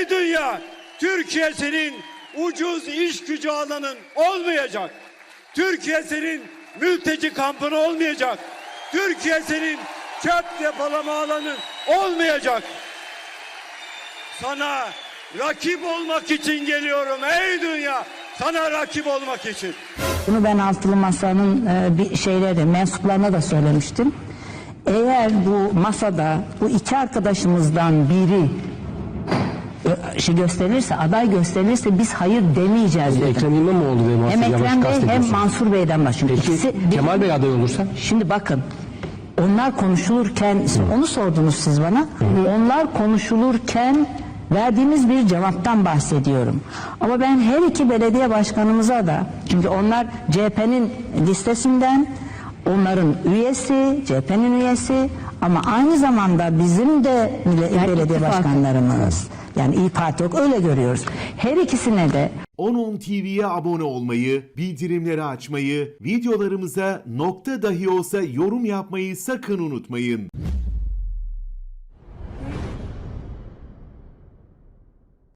Ey dünya! Türkiye senin ucuz iş gücü alanın olmayacak. Türkiye senin mülteci kampın olmayacak. Türkiye senin çöp depolama alanın olmayacak. Sana rakip olmak için geliyorum ey dünya. Sana rakip olmak için. Bunu ben altılı masanın e, bir şeyleri mensuplarına da söylemiştim. Eğer bu masada bu iki arkadaşımızdan biri şey gösterilirse, aday gösterilirse biz hayır demeyeceğiz dedim. Ekrem İmamoğlu ve Mansur Hem Yavaş Ekrem Bey hem. Mansur Bey'den başlıyorum. Peki İkisi- Kemal Bey aday olursa? Şimdi bakın onlar konuşulurken onu sordunuz siz bana. Onlar konuşulurken verdiğimiz bir cevaptan bahsediyorum. Ama ben her iki belediye başkanımıza da çünkü onlar CHP'nin listesinden onların üyesi, CHP'nin üyesi ama aynı zamanda bizim de mille- belediye ittifak. başkanlarımız. Yani İyi Parti yok öyle görüyoruz. Her ikisine de 10.10 TV'ye abone olmayı, bildirimleri açmayı, videolarımıza nokta dahi olsa yorum yapmayı sakın unutmayın.